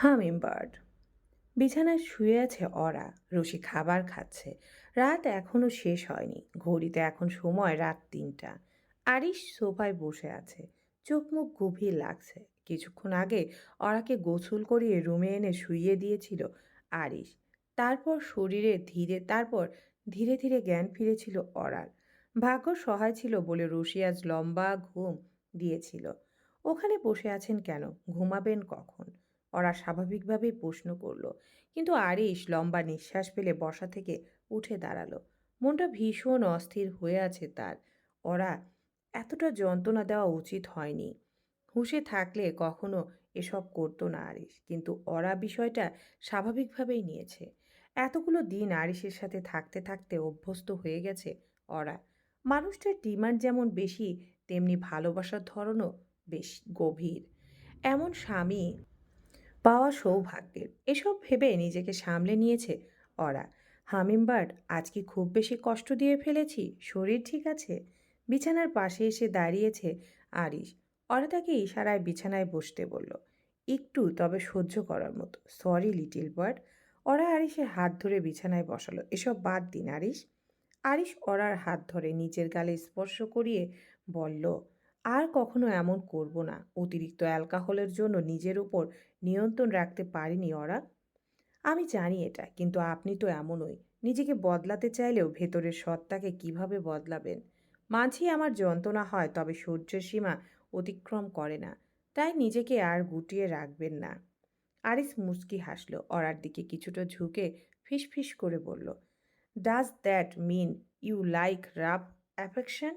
Humming bird বিছানায় শুয়ে আছে অরা। রশি খাবার খাচ্ছে। রাত এখনও শেষ হয়নি। ঘড়িতে এখন সময় রাত তিনটা। আরিশ সোফায় বসে আছে। চোখ মুখ গভীর লাগছে। কিছুক্ষণ আগে অরাকে গোসল করিয়ে রুমে এনে শুইয়ে দিয়েছিল আরিশ। তারপর শরীরে ধীরে, তারপর ধীরে ধীরে জ্ঞান ফিরেছিল অরার। ভাগ্য সহায় ছিল বলে রশি আজ লম্বা ঘুম দিয়েছিল। ওখানে বসে আছেন কেন? ঘুমাবেন কখন? ওরা স্বাভাবিকভাবেই প্রশ্ন করল। কিন্তু আরিশ লম্বা নিঃশ্বাস ফেলে বসা থেকে উঠে দাঁড়াল। মনটা ভীষণ অস্থির হয়ে আছে তার। ওরা এতটা যন্ত্রণা দেওয়া উচিত হয়নি। হুঁশে থাকলে কখনো এসব করতো না আরিশ, কিন্তু ওরা বিষয়টা স্বাভাবিকভাবেই নিয়েছে। এতগুলো দিন আরিশের সাথে থাকতে থাকতে অভ্যস্ত হয়ে গেছে ওরা। মানুষটার ডিমান্ড যেমন বেশি, তেমনি ভালোবাসার ধরনও বেশ গভীর। এমন স্বামী পাওয়া সৌভাগ্যের। এসব ভেবে নিজেকে সামলে নিয়েছে অরা। হামিমবার্ড, আজ কি খুব বেশি কষ্ট দিয়ে ফেলেছি? শরীর ঠিক আছে? বিছানার পাশে এসে দাঁড়িয়েছে আরিশ। অরা তাকে ইশারায় বিছানায় বসতে বলল, একটু, তবে সহ্য করার মতো। Sorry, little bird. অরা আরিশের হাত ধরে বিছানায় বসালো। এসব বাদ দিন, আরিশ। আরিশ অরার হাত ধরে নিচের গালে স্পর্শ করিয়ে বলল আর কখনো এমন করব না। অতিরিক্ত অ্যালকোহলের জন্য নিজের উপর নিয়ন্ত্রণ রাখতে পারিনি ওরা। আমি জানি এটা, কিন্তু আপনি তো এমনই। নিজেকে বদলাতে চাইলেও ভেতরের সত্তাকে কীভাবে বদলাবেন? মাঝে আমার যন্ত্রণা হয়, তবে সূর্যের সীমা অতিক্রম করে না, তাই নিজেকে আর গুটিয়ে রাখবেন না। আরিস মুস্কি হাসল অরার দিকে কিছুটা ঝুঁকে ফিসফিস করে বলল does that mean you like rough affection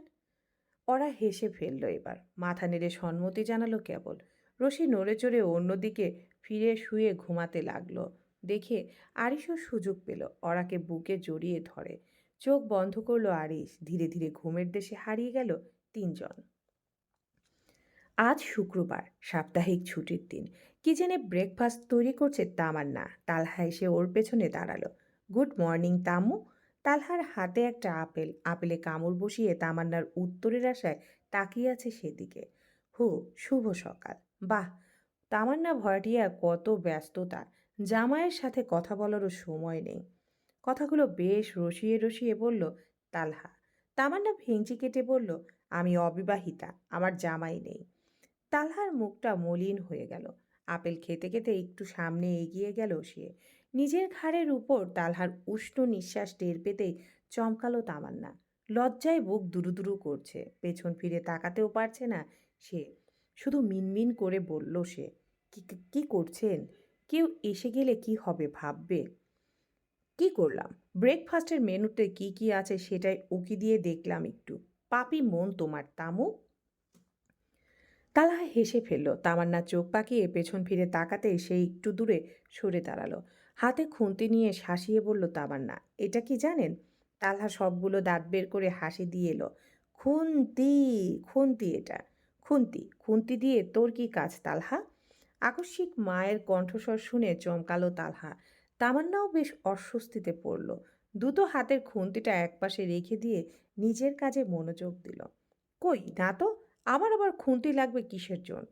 ওরা হেসে ফেলল এবার। মাথা নেড়ে সম্মতি জানালো কেবল। রশি নড়ে চড়ে অন্যদিকে ফিরে শুয়ে ঘুমাতে লাগল। দেখে আরিশও সুযোগ পেল। অরাকে বুকে জড়িয়ে ধরে। চোখ বন্ধ করল আরিশ। ধীরে ধীরে ঘুমের দেশে হারিয়ে গেল তিনজন। আজ শুক্রবার, সাপ্তাহিক ছুটির দিন। কি কিচেনে ব্রেকফাস্ট তৈরি করছে তামান্না? তালহা এসে ওর পেছনে দাঁড়াল। Good morning, Tamu. তালহার হাতে একটা আপেল, আপেলে কামড় বসিয়ে তামান্নার উত্তরের আশায় তাকিয়ে আছে সেদিকে। হু, শুভ সকাল। বাহ! তামান্না ভয়াটিয়া কত ব্যস্ততা। জামাইয়ের সাথে কথা বলারও সময় নেই। কথাগুলো বেশ রসিয়ে রসিয়ে বলল, তালহা। তামান্না ভেঙচি কেটে বলল, আমি অবিবাহিতা, আমার জামাই নেই। তালহার মুখটা মলিন হয়ে গেল। আপেল খেতে খেতে একটু সামনে এগিয়ে গেল সে। নিজের ঘাড়ের উপর তালহার উষ্ণ নিঃশ্বাস টের পেতেই চমকালো তামান্না। লজ্জায় বুক দুরুদুরু করছে। পেছন ফিরে তাকাতেও পারছে না সে। শুধু মিনমিন করে বলল সে, কি করছেন? কেউ এসে গেলে কি হবে ভাববে? কি করলাম? ব্রেকফাস্টের মেনুতে কি কি আছে সেটাই উকি দিয়ে দেখলাম একটু। পাপি মন তোমার, তামু? তালা হেসে ফেলল। তামান্না চোখ পাকিয়ে পেছন ফিরে তাকাতে সে একটু দূরে সরে দাঁড়াল। হাতে খুন্তি নিয়ে শাসিয়ে বলল, তামান্না, এটা কি জানেন? তালহা সবগুলো দাঁত বের করে হাসি দিয়ে এলো, খুন্তি খুন্তি এটা। খুন্তি খুন্তি দিয়ে তোর কি কাজ তালহা? আকস্মিক মায়ের কণ্ঠস্বর শুনে চমকালো তালহা। তামান্নাও বেশ অস্বস্তিতে পড়ল। দুটো হাতের খুন্তিটা একপাশে রেখে দিয়ে নিজের কাজে মনোযোগ দিল। কই, না তো, আমার আবার খুন্তি লাগবে কিসের জন্য?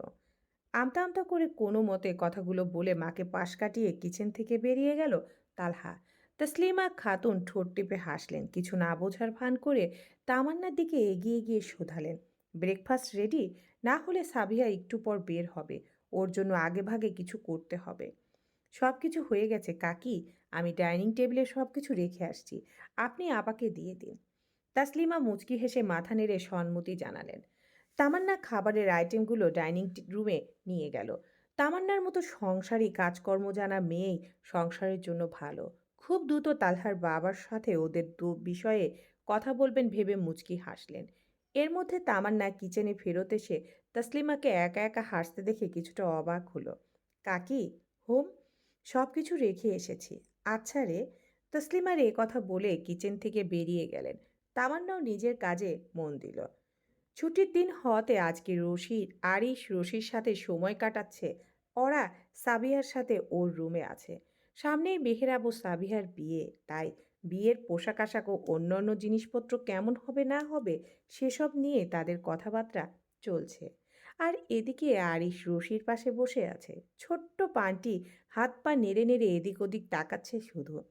আমতা আমতা করে কোনো মতে কথাগুলো বলে মাকে পাশ কাটিয়ে কিচেন থেকে বেরিয়ে গেল তালহা। তসলিমা খাতুন ঠোঁট টিপে হাসলেন, কিছু না বোঝার ভান করে তামান্নার দিকে এগিয়ে গিয়ে শোধালেন ব্রেকফাস্ট রেডি না হলে সাবিয়া একটু পর বের হবে, ওর জন্য আগে ভাগে কিছু করতে হবে। সব কিছু হয়ে গেছে, কাকি, আমি ডাইনিং টেবিলে সব কিছু রেখে আসছি, আপনি আপাকে দিয়ে দিন। তাসলিমা মুচকি হেসে মাথা নেড়ে সম্মতি জানালেন তামান্না খাবারের আইটেমগুলো ডাইনিং রুমে নিয়ে গেল। তামান্নার মতো সংসারী কাজকর্ম জানা মেয়েই সংসারের জন্য ভালো। খুব দ্রুত তালহার বাবার সাথে ওদের দু, বিষয়ে কথা বলবেন ভেবে মুচকি হাসলেন। এর মধ্যে তামান্না কিচেনে ফেরত এসে তসলিমাকে একা একা হাসতে দেখে কিছুটা অবাক হলো। কাকি, হোম সব কিছু রেখে এসেছি। আচ্ছা রে। তসলিমার এ কথা বলে কিচেন থেকে বেরিয়ে গেলেন। তামান্নাও নিজের কাজে মন দিল। ছুটির দিন হওয়াতে আজকে রশির আরিশ রশির সাথে সময় কাটাচ্ছে। ওরা সাবিহার সাথে ওর রুমে আছে। সামনেই বেহেরাবো সাবিহার বিয়ে। তাই বিয়ের পোশাক আশাক ও অন্যান্য জিনিসপত্র কেমন হবে না হবে সেসব নিয়ে তাদের কথাবার্তা চলছে। আর এদিকে আরিশ রশির পাশে বসে আছে। ছোট্ট পানটি হাত পা নেড়ে নেড়ে এদিক ওদিক তাকাচ্ছে শুধু।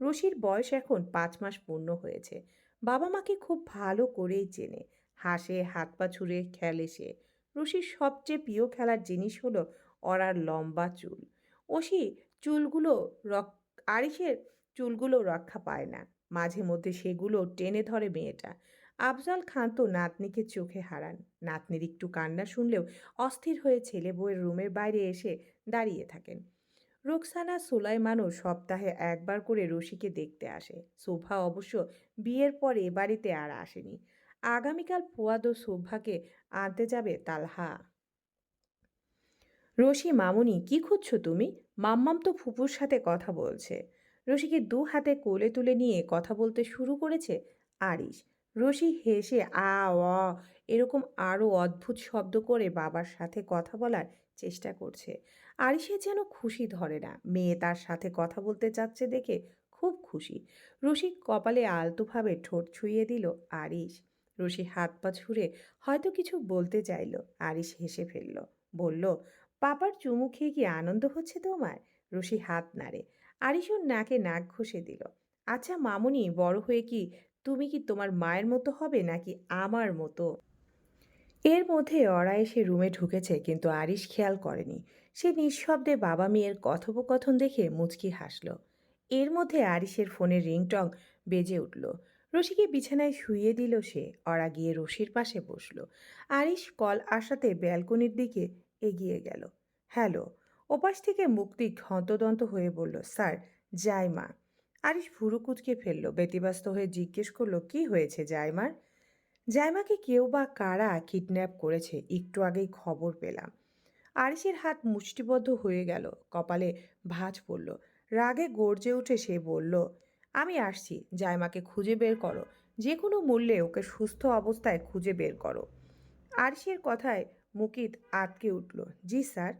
রশির বয়স এখন পাঁচ মাস পূর্ণ হয়েছে। বাবা মাকে খুব ভালো করেই চেনে। হাসে, হাত পা ছুঁড়ে খেলে সে। রশির সবচেয়ে প্রিয় খেলার জিনিস হলো অরার লম্বা চুল। ওসি চুলগুলো রক, আরিশের চুলগুলো রক্ষা পায় না। মাঝে মধ্যে সেগুলো টেনে ধরে মেয়েটা। আফজাল খান তো নাতনিকে চোখে হারান। নাতনির একটু কান্না শুনলেও অস্থির হয়ে ছেলে বউয়ের রুমের বাইরে এসে দাঁড়িয়ে থাকেন। রোকসানা, সুলাইমানও সপ্তাহে একবার করে রশিকে দেখতে আসে। শোভা অবশ্য বিয়ের পর বাড়িতে আর আসেনি। আগামীকাল ফুয়াদ ও শোভাকে আনতে যাবে তালহা। রশি মামুনি, কি খুঁজছো তুমি? মাম্মাম তো ফুপুর সাথে কথা বলছে। রশিকে দু হাতে কোলে তুলে নিয়ে কথা বলতে শুরু করেছে আরিশ। রশি হেসে আ, অ এরকম আরও অদ্ভুত শব্দ করে বাবার সাথে কথা বলার চেষ্টা করছে। আরিশের যেন খুশি ধরে না। মেয়ে তার সাথে কথা বলতে চাচ্ছে দেখে খুব খুশি। রশি কপালে আলতোভাবে ঠোঁট ছুঁয়ে দিল আরিশ। রশি হাত পা ছুঁড়ে হয়তো কিছু বলতে চাইল। আরিশ হেসে ফেলল। বলল, পাপার চুমু খেয়ে কি আনন্দ হচ্ছে তোমার? রশি হাত নাড়ে। আরিশোর নাকে নাক ঘষে দিল। আচ্ছা মামুনি, বড় হয়ে কি তুমি কি তোমার মায়ের মতো হবে নাকি আমার মতো? এর মধ্যে অরা এসে রুমে ঢুকেছে, কিন্তু আরিশ খেয়াল করেনি। সে নিঃশব্দে বাবা মেয়ের কথোপকথন দেখে মুচকি হাসল। এর মধ্যে আরিশের ফোনের রিংটং বেজে উঠল। রশিকে বিছানায় শুইয়ে দিল সে। অরা গিয়ে রশির পাশে বসল। আরিশ কল আসাতে ব্যালকনির দিকে এগিয়ে গেল। হ্যালো। ওপাশ থেকে মুক্তি হন্তদন্ত হয়ে বলল, স্যার, যাই মা। আরিশ ভুরু কুচকে ফেলল, ব্যতিব্যস্ত হয়ে জিজ্ঞেস করল, কি হয়েছে জাইমার? জায়মাকে কেউ বা কারা কিডন্যাপ করেছে, একটু আগেই খবর পেলাম। আরিশের হাত মুষ্টিবদ্ধ হয়ে গেল। কপালে ভাঁজ পড়ল। রাগে গর্জে উঠে সে বলল আমি আসছি, জাইমাকে খুঁজে বের করো। যে কোনো মূল্যে ওকে সুস্থ অবস্থায় খুঁজে বের করো। আরিশের কথায় মুকিত আটকে উঠল। জি, স্যার।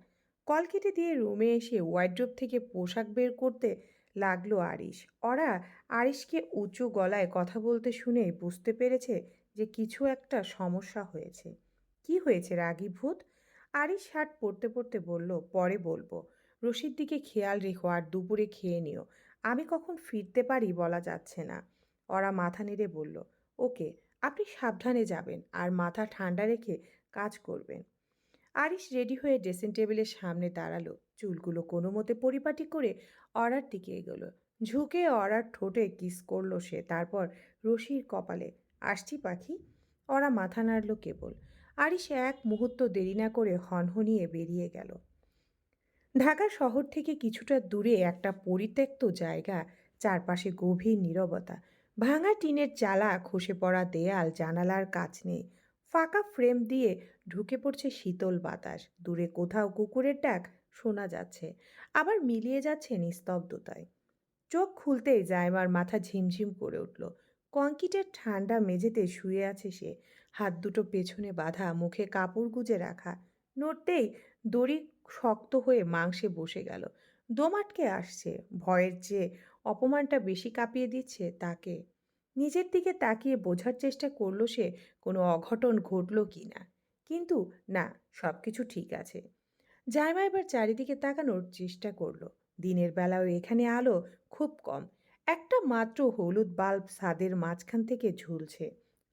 কল কেটে দিয়ে রুমে এসে ওয়াইড্রোপ থেকে পোশাক বের করতে লাগল আরিশ। ওরা আরিশকে উঁচু গলায় কথা বলতে শুনে বুঝতে পেরেছে যে কিছু একটা সমস্যা হয়েছে। কি হয়েছে, রাগী ভূত? আরিশ শার্ট পরতে পড়তে বলল, পরে বলব। রশির দিকে খেয়াল রেখো আর দুপুরে খেয়ে নিও। আমি কখন ফিরতে পারি বলা যাচ্ছে না। ওরা মাথা নেড়ে বলল, ওকে, আপনি সাবধানে যাবেন আর মাথা ঠান্ডা রেখে কাজ করবেন। আরিশ রেডি হয়ে ড্রেসিং টেবিলের সামনে দাঁড়াল। চুলগুলো কোনো মতে পরিপাটি করে অরার দিকে এগোলো। ঝুঁকে অরার ঠোঁটে কিস করল সে। তারপর রশির কপালে, আসছি পাখি? ওরা মাথা নাড়ল কেবল। আরিশ এক মুহূর্ত দেরি না করে হনহনিয়ে বেরিয়ে গেল। ঢাকা শহর থেকে কিছুটা দূরে একটা পরিত্যক্ত জায়গা, চারপাশে গভীর নীরবতা। ভাঙা টিনের চালা, খসে পড়া দেয়াল, জানালার কাছ নেই। ফাঁকা ফ্রেম দিয়ে ঢুকে পড়ছে শীতল বাতাস। দূরে কোথাও কুকুরের ডাক শোনা যাচ্ছে, আবার মিলিয়ে যাচ্ছে নিস্তব্ধতায়। চোখ খুলতেই জায়মার মাথা ঝিমঝিম করে উঠল। কংক্রিটের ঠান্ডা মেঝেতে শুয়ে আছে সে। হাত দুটো পেছনে বাঁধা, মুখে কাপড় গুজে রাখা। নড়তেই দড়ি শক্ত হয়ে মাংসে বসে গেল। দম আটকে আসছে, ভয়ের যে অপমানটা বেশি কাঁপিয়ে দিচ্ছে তাকে। নিজের দিকে তাকিয়ে বোঝার চেষ্টা করল সে কোনো অঘটন ঘটল কি না। কিন্তু না সব কিছু ঠিক আছে। জায়মা এবার চারিদিকে তাকানোর চেষ্টা করল। দিনের বেলাও এখানে আলো খুব কম। একটা মাত্র হলুদ বাল্ব ছাদের মাঝখান থেকে ঝুলছে।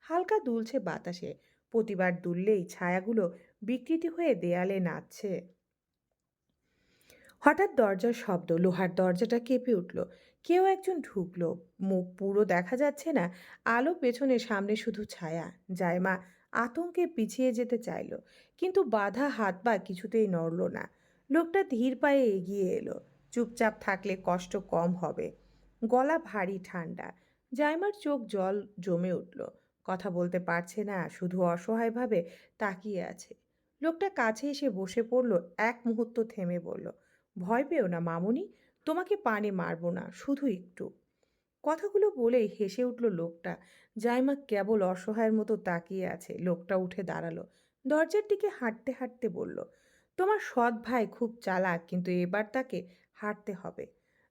হালকা দুলছে বাতাসে। প্রতিবার দুললেই ছায়াগুলো বিকৃতি হয়ে দেয়ালে নাচছে। হঠাৎ দরজার শব্দ, লোহার দরজাটা কেঁপে উঠল। কেউ একজন ঢুকলো। মুখ পুরো দেখা যাচ্ছে না, আলো পেছনে, সামনে শুধু ছায়া। জায়মা আতঙ্কে পিছিয়ে যেতে চাইল, কিন্তু বাধা হাত পা কিছুতেই নড়ল না। লোকটা ধীর পায়ে এগিয়ে এলো। চুপচাপ থাকলে কষ্ট কম হবে। গলা ভারী ঠান্ডা। জাইমার চোখ জল জমে উঠল। কথা বলতে পারছে না, শুধু অসহায়ভাবে তাকিয়ে আছে। লোকটা কাছে এসে বসে পড়ল, এক মুহূর্ত থেমে বলল ভয় পেও না, মামুনি। তোমাকে পানে মারবো না, শুধু একটু। কথাগুলো বলেই হেসে উঠল লোকটা। জাইমা কেবল অসহায়ের মতো তাকিয়ে আছে। লোকটা উঠে দাঁড়াল। দরজার দিকে হাঁটতে হাঁটতে বলল, তোমার সৎ ভাই খুব চালাক, কিন্তু এবার তাকে হাঁটতে হবে।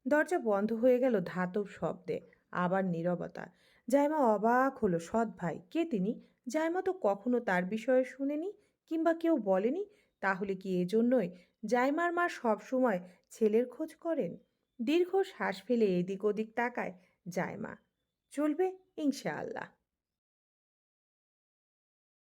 দরজা বন্ধ হয়ে গেল ধাতব শব্দে, আবার নীরবতা। জাইমা অবাক হলো, সৎ ভাই? কে তিনি? জাইমা তো কখনো তার বিষয়ে শুনেনি কিংবা কেউ বলেনি। তাহলে কি এজন্যই জাইমার মা সবসময় ছেলের খোঁজ করেন? দীর্ঘ শ্বাস ফেলে এদিক ওদিক তাকায় জায়মা চলবে ইনশাআল্লাহ।